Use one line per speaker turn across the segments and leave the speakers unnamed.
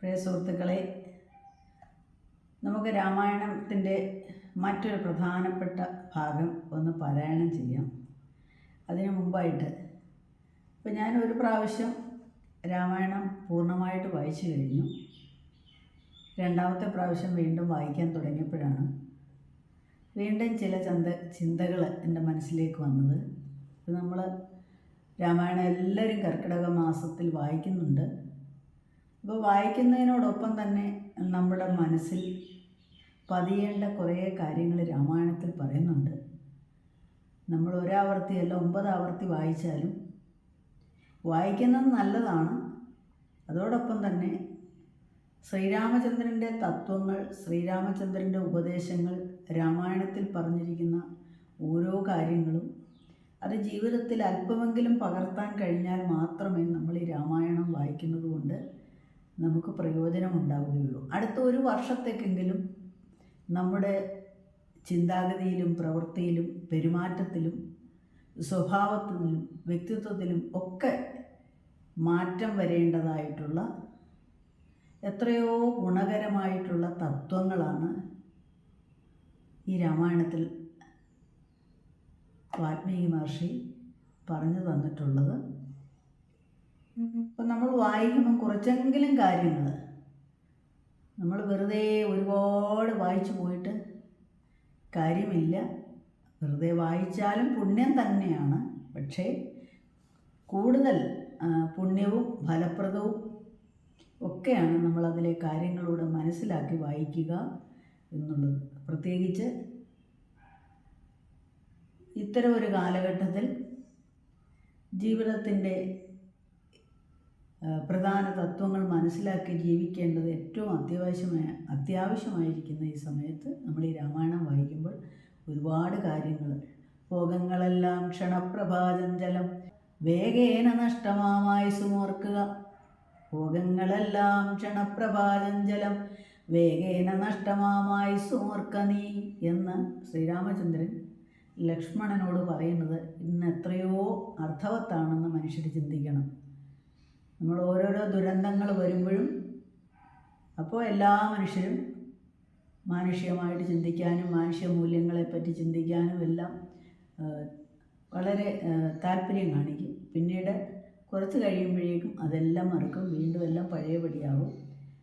പ്രിയ സുഹൃത്തുക്കളെ നമുക്ക് രാമായണത്തിന്റെ മറ്റൊരു പ്രധാനപ്പെട്ട ഭാഗം ഒന്ന് പാരായണം ചെയ്യാം. അതിനു മുമ്പായിട്ട് ഇപ്പം ഞാൻ ഒരു പ്രാവശ്യം രാമായണം പൂർണമായിട്ട് വായിച്ചു കഴിഞ്ഞു. രണ്ടാമത്തെ പ്രാവശ്യം വീണ്ടും വായിക്കാൻ തുടങ്ങിയപ്പോഴാണ് വീണ്ടും ചില ചന്ത ചിന്തകൾ എന്റെ മനസ്സിലേക്ക് വന്നത്. നമ്മൾ രാമായണം എല്ലാവരും കർക്കിടക മാസത്തിൽ വായിക്കുന്നുണ്ട്. അപ്പോൾ വായിക്കുന്നതിനോടൊപ്പം തന്നെ നമ്മുടെ മനസ്സിൽ പതിയേണ്ട കുറേ കാര്യങ്ങൾ രാമായണത്തിൽ പറയുന്നുണ്ട്. നമ്മൾ ഒരാവർത്തിയല്ല ഒമ്പത് ആവർത്തി വായിച്ചാലും വായിക്കുന്നത് നല്ലതാണ്. അതോടൊപ്പം തന്നെ ശ്രീരാമചന്ദ്രന്റെ തത്വങ്ങൾ ശ്രീരാമചന്ദ്രന്റെ ഉപദേശങ്ങൾ രാമായണത്തിൽ പറഞ്ഞിരിക്കുന്ന ഓരോ കാര്യങ്ങളും അത് ജീവിതത്തിൽ അല്പമെങ്കിലും പകർത്താൻ കഴിഞ്ഞാൽ മാത്രമേ നമ്മൾ ഈ രാമായണം വായിക്കുന്നത് കൊണ്ട് നമുക്ക് പ്രയോജനമുണ്ടാവുകയുള്ളൂ അടുത്ത ഒരു വർഷത്തേക്കെങ്കിലും നമ്മുടെ ചിന്താഗതിയിലും പ്രവൃത്തിയിലും പെരുമാറ്റത്തിലും സ്വഭാവത്തിലും വ്യക്തിത്വത്തിലും ഒക്കെ മാറ്റം വരേണ്ടതായിട്ടുള്ള എത്രയോ ഗുണകരമായിട്ടുള്ള തത്വങ്ങളാണ് ഈ രാമായണത്തിൽ വാത്മീകി മഹർഷി പറഞ്ഞു തന്നിട്ടുള്ളത്. അപ്പം നമ്മൾ വായിക്കുമ്പോൾ കുറച്ചെങ്കിലും കാര്യങ്ങൾ. നമ്മൾ വെറുതെ ഒരുപാട് വായിച്ചു പോയിട്ട് കാര്യമില്ല. വെറുതെ വായിച്ചാലും പുണ്യം തന്നെയാണ്. പക്ഷേ കൂടുതൽ പുണ്യവും ഫലപ്രദവും ഒക്കെയാണ് നമ്മളതിലെ കാര്യങ്ങളോട് മനസ്സിലാക്കി വായിക്കുക എന്നുള്ളത്. പ്രത്യേകിച്ച് ഇത്തരം ഒരു കാലഘട്ടത്തിൽ ജീവിതത്തിന്റെ പ്രധാന തത്വങ്ങൾ മനസ്സിലാക്കി ജീവിക്കേണ്ടത് ഏറ്റവും അത്യാവശ്യമായ അത്യാവശ്യമായിരിക്കുന്ന ഈ സമയത്ത് നമ്മൾ ഈ രാമായണം വായിക്കുമ്പോൾ ഒരുപാട് കാര്യങ്ങൾ. ഭോഗങ്ങളെല്ലാം ക്ഷണപ്രഭാചഞ്ചലം വേഗേന നഷ്ടമാമായി സുമോർക്കുക. ഭോഗങ്ങളെല്ലാം ക്ഷണപ്രഭാചഞ്ചലം വേഗേന നഷ്ടമാമായി സുമോർക്ക നീ എന്ന് ശ്രീരാമചന്ദ്രൻ ലക്ഷ്മണനോട് പറയുന്നത് ഇന്ന് എത്രയോ അർത്ഥവത്താണെന്ന് മനുഷ്യർ ചിന്തിക്കണം. നമ്മൾ ഓരോരോ ദുരന്തങ്ങൾ വരുമ്പോഴും അപ്പോൾ എല്ലാ മനുഷ്യരും മാനുഷികമായിട്ട് ചിന്തിക്കാനും മാനുഷിക മൂല്യങ്ങളെപ്പറ്റി ചിന്തിക്കാനും എല്ലാം വളരെ താല്പര്യം കാണിക്കും. പിന്നീട് കുറച്ച് കഴിയുമ്പോഴേക്കും അതെല്ലാം മറക്കും. വീണ്ടും എല്ലാം പഴയപടിയാവും.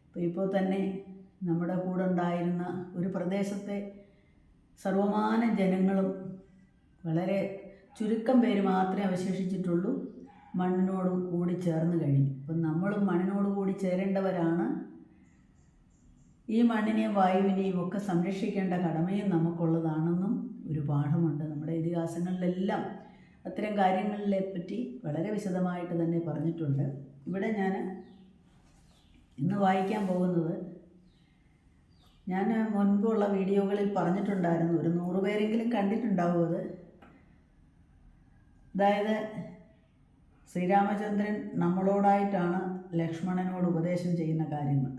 അപ്പോൾ ഇപ്പോൾ തന്നെ നമ്മുടെ കൂടെ ഉണ്ടായിരുന്ന ഒരു പ്രദേശത്തെ സർവമാന ജനങ്ങളും വളരെ ചുരുക്കം പേര് മാത്രമേ അവശേഷിച്ചിട്ടുള്ളൂ. മണ്ണിനോട് കൂടി ചേർന്ന് കഴിഞ്ഞു അപ്പം നമ്മളും മണ്ണിനോട് കൂടി ചേരേണ്ടവരാണ്. ഈ മണ്ണിനെയും വായുവിനെയും ഒക്കെ സംരക്ഷിക്കേണ്ട കടമയും നമുക്കുള്ളതാണെന്നും ഒരു പാഠമുണ്ട്. നമ്മുടെ ഇതിഹാസങ്ങളിലെല്ലാം അത്തരം കാര്യങ്ങളിലെ പറ്റി വളരെ വിശദമായിട്ട് തന്നെ പറഞ്ഞിട്ടുണ്ട്. ഇവിടെ ഞാൻ ഇന്ന് വായിക്കാൻ പോകുന്നത് ഞാൻ മുൻപുള്ള വീഡിയോകളിൽ പറഞ്ഞിട്ടുണ്ടായിരുന്നു. ഒരു നൂറ് പേരെങ്കിലും കണ്ടിട്ടുണ്ടാവും അത്. അതായത് ശ്രീരാമചന്ദ്രൻ നമ്മളോടായിട്ടാണ് ലക്ഷ്മണനോട് ഉപദേശം ചെയ്യുന്ന കാര്യങ്ങൾ.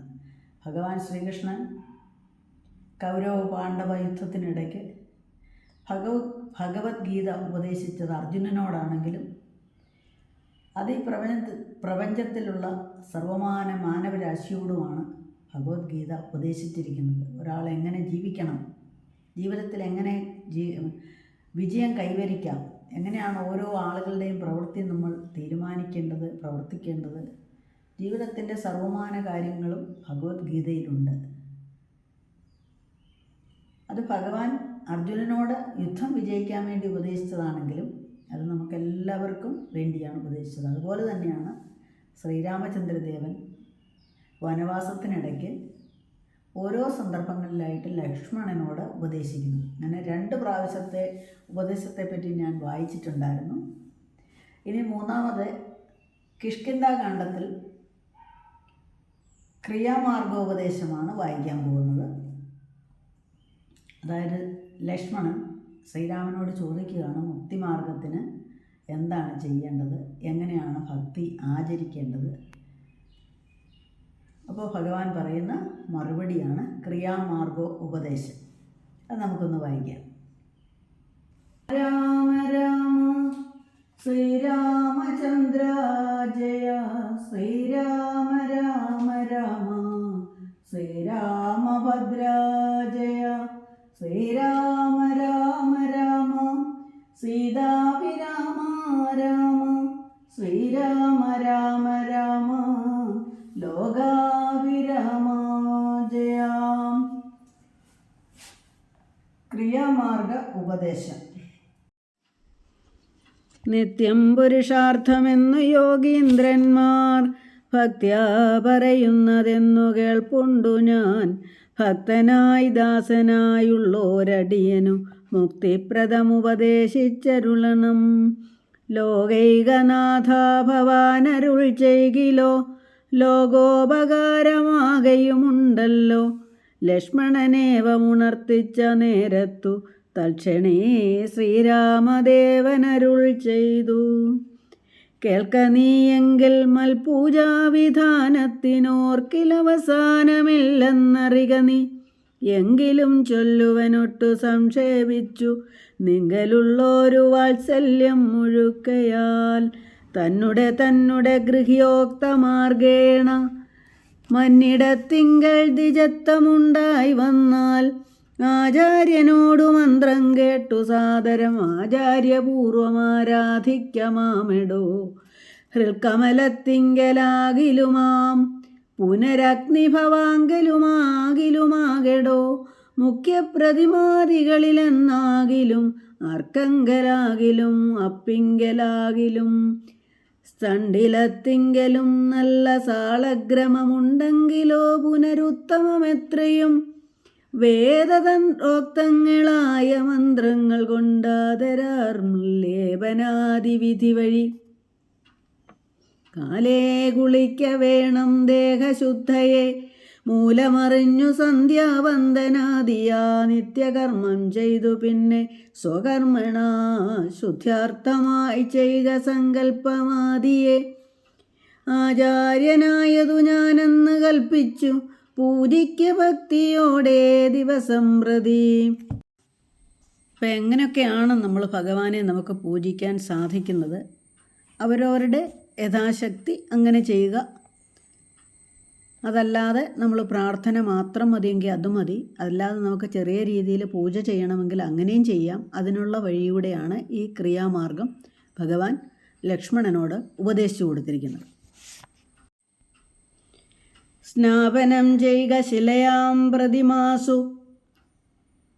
ഭഗവാൻ ശ്രീകൃഷ്ണൻ കൗരവ പാണ്ഡവ യുദ്ധത്തിനിടയ്ക്ക് ഭഗവത് ഭഗവത്ഗീത ഉപദേശിച്ചത് അർജുനനോടാണെങ്കിലും അത് ഈ പ്രപഞ്ച പ്രപഞ്ചത്തിലുള്ള സർവമാന മാനവരാശിയോടുമാണ് ഭഗവത്ഗീത ഉപദേശിച്ചിരിക്കുന്നത്. ഒരാൾ എങ്ങനെ ജീവിക്കണം? ജീവിതത്തിൽ എങ്ങനെ വിജയം കൈവരിക്കാം? എങ്ങനെയാണ് ഓരോ ആളുകളുടെയും പ്രവൃത്തി നമ്മൾ തീരുമാനിക്കേണ്ടത് പ്രവർത്തിക്കേണ്ടത്? ജീവിതത്തിന്റെ സർവമാന കാര്യങ്ങളും ഭഗവത്ഗീതയിലുണ്ട്. അത് ഭഗവാൻ അർജുനനോട് യുദ്ധം വിജയിക്കാൻ വേണ്ടി ഉപദേശിച്ചതാണെങ്കിലും അത് നമുക്കെല്ലാവർക്കും വേണ്ടിയാണ് ഉപദേശിച്ചത്. അതുപോലെ തന്നെയാണ് ശ്രീരാമചന്ദ്രദേവൻ വനവാസത്തിനിടയ്ക്ക് ഓരോ സന്ദർഭങ്ങളിലായിട്ട് ലക്ഷ്മണനോട് ഉപദേശിക്കുന്നു. അങ്ങനെ രണ്ട് പ്രാവശ്യത്തെ ഉപദേശത്തെപ്പറ്റി ഞാൻ വായിച്ചിട്ടുണ്ടായിരുന്നു. ഇനി മൂന്നാമത് കിഷ്കിന്താകാന്ഡത്തിൽ ക്രിയാമാർഗോപദേശമാണ് വായിക്കാൻ പോകുന്നത്. അതായത് ലക്ഷ്മണൻ ശ്രീരാമനോട് ചോദിക്കുകയാണ് മുക്തിമാർഗത്തിന് എന്താണ് ചെയ്യേണ്ടത്? എങ്ങനെയാണ് ഭക്തി ആചരിക്കേണ്ടത്? അപ്പോൾ ഭഗവാൻ പറയുന്ന മറുപടിയാണ് ക്രിയാമാർഗോ ഉപദേശം. അത് നമുക്കൊന്ന് വായിക്കാം. രാമ രാമ ശ്രീരാമചന്ദ്ര ജയ ശ്രീരാമ രാമ രാമ ശ്രീരാമഭദ്ര ജയ ശ്രീരാമ രാമ രാമ സീതാ ഉപദേശം. നിത്യം പുരുഷാർത്ഥമെന്നു യോഗീന്ദ്രന്മാർ ഭക്ത്യാ പറയുന്നതെന്നു കേൾപ്പുണ്ടു ഞാൻ. ഭക്തനായി ദാസനായുള്ളോരടിയനു മുക്തിപ്രദമുപദേശിച്ചരുളണം. ലോകൈകനാഥ ഭവാനരുൾ ചെയ്കിലോ ലോകോപകാരമാകയുമുണ്ടല്ലോ. ലക്ഷ്മണനേവമുണർത്തിച്ച നേരത്തു തൽക്ഷണേ ശ്രീരാമദേവനരുൾ ചെയ്തു. കേൾക്ക നീയെങ്കിൽ മൽപൂജാവിധാനത്തിനോർക്കിലവസാനമില്ലെന്നറിക നീ. എങ്കിലും ചൊല്ലുവനൊട്ടു സംക്ഷേപിച്ചു നിങ്കലുള്ളൊരു വാത്സല്യം മുഴുക്കയാൽ തന്നുടെ തന്നുടെ ഗൃഹ്യോക്തമാർഗേണ. മന്നിടത്തിങ്കൽ ദ്വിജത്വമുണ്ടായി വന്നാൽ ആചാര്യനോടു മന്ത്രം കേട്ടു സാദരം. ആചാര്യപൂർവമാരാധിക്കമാമെടോ ഹൃൽക്കമലത്തിങ്കലാകിലുമാം പുനരഗ്നിഭവാങ്കലുമാകിലുമാകെടോ. മുഖ്യപ്രതിമാദികളിലെന്നാകിലും അർക്കങ്കലാകിലും അപ്പിങ്കലാകിലും സണ്ടിലത്തിങ്കലും നല്ല സാളഗ്രമമുണ്ടെങ്കിലോ പുനരുത്തമമെത്രയും വേദതന്ത്രോക്തങ്ങളായ മന്ത്രങ്ങൾ കൊണ്ടാതരാർമുല്ലേപനാദിവിധി വഴി. കാലേ കുളിക്ക വേണം ദേഹശുദ്ധയെ മൂലമറിഞ്ഞു സന്ധ്യാവന്ദനാദിയാ നിത്യകർമ്മം ചെയ്തു പിന്നെ സ്വകർമ്മണ ശുദ്ധ്യാർത്ഥമായി ചെയ്ത സങ്കല്പമാദിയെ ആചാര്യനായതു ഞാനെന്ന് കൽപ്പിച്ചു പൂജിക്ക ഭക്തിയോടെ ദിവസം പ്രതി. അപ്പം എങ്ങനെയൊക്കെയാണ് നമ്മൾ ഭഗവാനെ നമുക്ക് പൂജിക്കാൻ സാധിക്കുന്നത്? അവരവരുടെ യഥാശക്തി അങ്ങനെ ചെയ്യുക. അതല്ലാതെ നമ്മൾ പ്രാർത്ഥന മാത്രം മതിയെങ്കിൽ അത് മതി. അതല്ലാതെ നമുക്ക് ചെറിയ രീതിയിൽ പൂജ ചെയ്യണമെങ്കിൽ അങ്ങനെയും ചെയ്യാം. അതിനുള്ള വഴിയൂടെയാണ് ഈ ക്രിയാമാർഗം ഭഗവാൻ ലക്ഷ്മണനോട് ഉപദേശിച്ചു കൊടുത്തിരിക്കുന്നത്. സ്നാപനം ചെയ്ക ശിലയാം പ്രതിമാസു.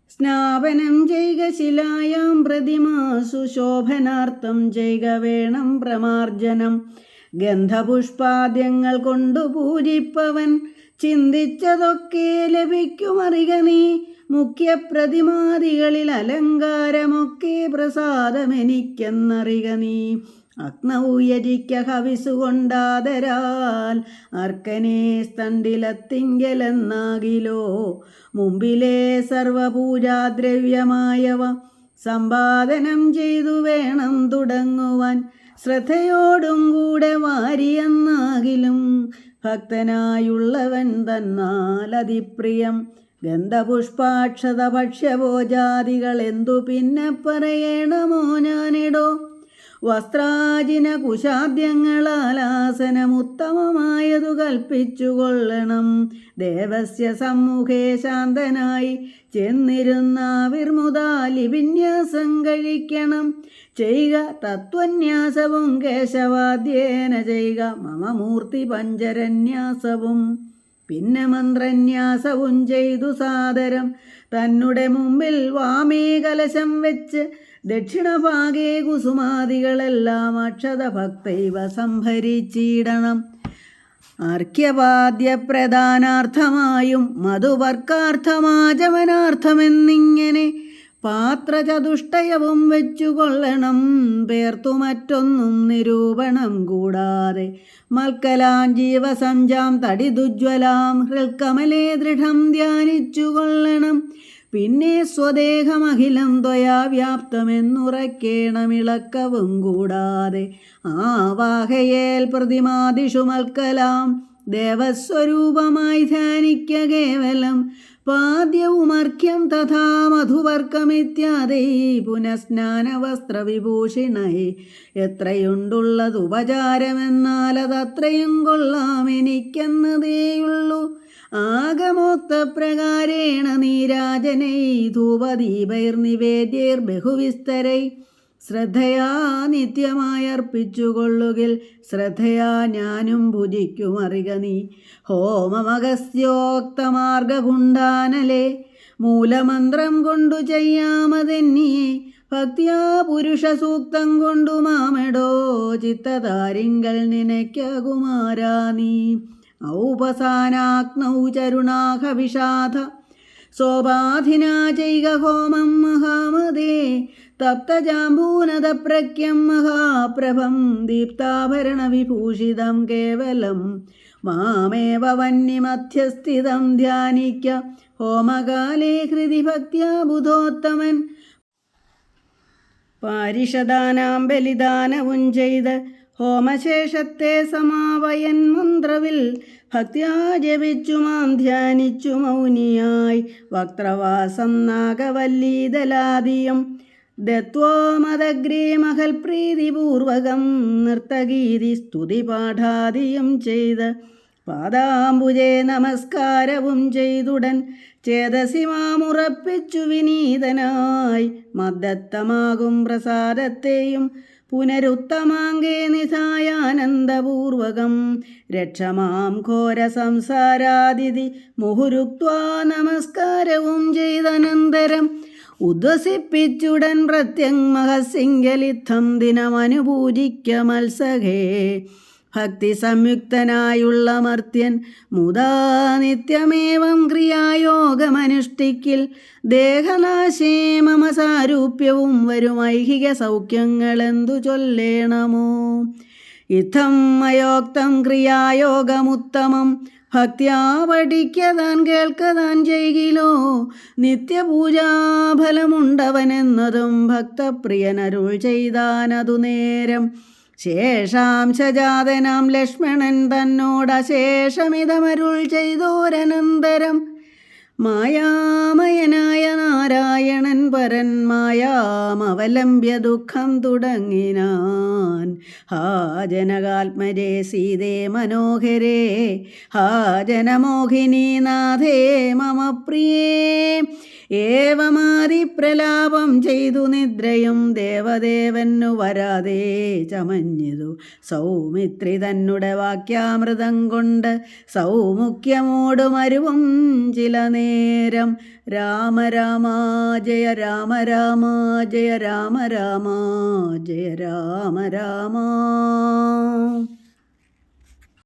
സ്നാപനം ചെയ്ക ശിലായാം പ്രതിമാസു. ശോഭനാർത്ഥം ചെയ്ക വേണം പ്രമാർജനം. ഗന്ധപുഷ്പാദ്യങ്ങൾ കൊണ്ടു പൂജിപ്പവൻ. ചിന്തിച്ചതൊക്കെ ലഭിക്കുമറിക നീ. മുഖ്യപ്രതിമാദികളിൽ അലങ്കാരമൊക്കെ പ്രസാദമെനിക്കെന്നറിക നീ. അഗ്നൗയജിക്ക ഹവിസുകൊണ്ടാതരാൽ അർക്കനെ സ്തണ്ടിലത്തിങ്കലെന്നാകിലോ? മുമ്പിലെ സർവപൂജാദ്രവ്യമായവ സമ്പാദനം ചെയ്തു വേണം തുടങ്ങുവാൻ. ശ്രദ്ധയോടും കൂടെ വാരിയെന്നാകിലും ഭക്തനായുള്ളവൻ തന്നാൽ അതിപ്രിയം. ഗന്ധപുഷ്പാക്ഷത ഭക്ഷ്യഭോജാദികൾ എന്തു പിന്നെ പറയണമോ ഞാനിടോ? വസ്ത്രാജിന കുശാദ്യങ്ങളാലാസനമുത്തമമായതു കൽപ്പിച്ചുകൊള്ളണം. കൽപ്പിച്ചു കൊള്ളണം ദേവസ്യ സമ്മുഖേ ശാന്തനായി ചെന്നിരുന്ന വിർമുദാലി വിന്യാസം കഴിക്കണം. ചെയ്യുക തത്വന്യാസവും കേശവാദ്യേന ചെയ്യുക മമ മൂർത്തി പഞ്ചരന്യാസവും. പിന്നെ മന്ത്രന്യാസവും ചെയ്തു സാദരം. തന്നുടെ മുമ്പിൽ വാമേ കലശം വെച്ച് ദക്ഷിണഭാഗേ കുസുമാദികളെല്ലാം അക്ഷത ഭക്തൈവ സംഭരിച്ചിടണം. അർഘ്യപാദ്യപ്രധാനാർത്ഥമായും മധുവർക്കാർത്ഥമാചമനാർത്ഥമെന്നിങ്ങനെ പാത്രചതുഷ്ടയവും വെച്ചുകൊള്ളണം. പേർത്തു മറ്റൊന്നും നിരൂപണം കൂടാതെ മൽക്കലാം ജീവസഞ്ചാം തടിദുജ്വലാം ഹൃൽക്കമലേ ദൃഢം ധ്യാനിച്ചു കൊള്ളണം പിന്നെ സ്വദേഹമഖിലം ത്വയാ വ്യാപ്തമെന്നുറക്കേണമിളക്കവും കൂടാതെ വാഹയേൽ പ്രതിമാതിഷുമൽക്കലാം ദേവസ്വരൂപമായി ധ്യാനിക്ക കേവലം പാദ്യവുമർഘ്യം തഥാ മധുവർക്കമിത്യാദി പുനഃസ്നാനവസ്ത്രവിഭൂഷിണൈ. എത്രയുണ്ടുള്ളത് ഉപചാരമെന്നാൽ അതത്രയും കൊള്ളാം എനിക്കെന്നതേയുള്ളൂ ആഗമോക്തപ്രകാരേണ നീരാജനൈ ധൂപദീപൈർനിവേദ്യൈർ ബഹുവിസ്തരൈ. ശ്രദ്ധയാ നിത്യമായർപ്പിച്ചുകൊള്ളുകിൽ ശ്രദ്ധയാ ഞാനും ഭുജിക്കുമറിക നീ. ഹോമമഗസ്യോക്തമാർഗകുണ്ടാനലെ മൂലമന്ത്രം കൊണ്ടു ചെയ്യാമതെന്നിയെ ഭക്തിയാ പുരുഷ സൂക്തം കൊണ്ടു മാമെടോ ചിത്തതാരിങ്കൽ നിനയ്ക്കുമാരാ നീ. ഔപസാനാഗ്നൗ ചരുണാഹ വിഷാദ സോപാധിനാ ചൈക ഹോമം മഹാമതേ തപ്തജാമ്പൂനദപ്രക്യം മഹാപ്രഭം ദീപ്താഭരണ വിഭൂഷിതം കേവലം. മാമേവ വന്യമധ്യസ്ഥിതം ധ്യാനിക്ക ഹോമകാലേ ഹൃതി ഭക്ത്യാ ബുധോത്തമൻ. പാരിഷദാനാം ബലിദാനവും ചെയ്ത് ഹോമശേഷത്തെ സമാവയൻ മന്ത്രവിൽ ഭക്ത്യാ ജപിച്ചു മാം ധ്യാനിച്ചു മൗനിയായി. വക്രവാസം നാഗവല്ലീതലാദിയം. മഹൽ പ്രീതിപൂർവകം നൃത്തഗീതി സ്തുതി പാഠാദിയും ചെയ്ത്. പാദാംബുജേ നമസ്കാരവും ചെയ്തുടൻ ചേതസി മാമുറപ്പിച്ചു വിനീതനായി. മദ്ദത്തമാകും പ്രസാദത്തെയും പുനരുത്തമാങ്കേ നിധായാനന്ദപൂർവകം രക്ഷമാം ഘോര സംസാരാതിഥി മുഹുരുക്വാ നമസ്കാരവും ചെയ്തനന്തരം. ഉദ്വസിപ്പിച്ചുടൻ പ്രത്യങ് മഹസിംഗലിത്തം ദിനമനുപൂജിക്ക മത്സഖേ ഭക്തി സംയുക്തനായുള്ള മർത്യൻ മുതാ നിത്യമേവം ക്രിയായോഗമനുഷ്ഠിക്കിൽ ദേഹനാശേ സാരൂപ്യവും വരും ഐഹിക സൗഖ്യങ്ങളെന്തു ചൊല്ലേണമോ? ഇത്തം അയോക്തം ക്രിയായോഗമുത്തമം ഭക്തിയാ പഠിക്കതാൻ കേൾക്കതാൻ ചെയ്കിലോ നിത്യപൂജാഫലമുണ്ടവനെന്നതും ഭക്തപ്രിയനരുൾ ചെയ്താനതു നേരം ശേഷാംശജാതനാം ലക്ഷ്മണൻ തന്നോടശേഷമിതമരുൾ ചെയ്തോരനന്തരം. മായാമയനായ നാരായണൻ പരൻ മായാമവലംബ്യ ദുഃഖം തുടങ്ങിനാൻ. ഹാ ജനകാത്മരേ സീതേ മനോഹരേ ഹാ ജനമോഹിനീനാഥേ മമ പ്രിയേ. ഏവമാതി പ്രലാപം ചെയ്തു നിദ്രയും ദേവദേവനു വരാതെ ചമഞ്ഞതു. സൗമിത്രി തന്നുടെ വാക്യാമൃതം കൊണ്ട് സൗമുഖ്യമോട് മരുവും ചില നേരം. രാമ രാമ ജയ രാമ രാമ ജയ രാമ രാമ ജയ രാമ രാമ.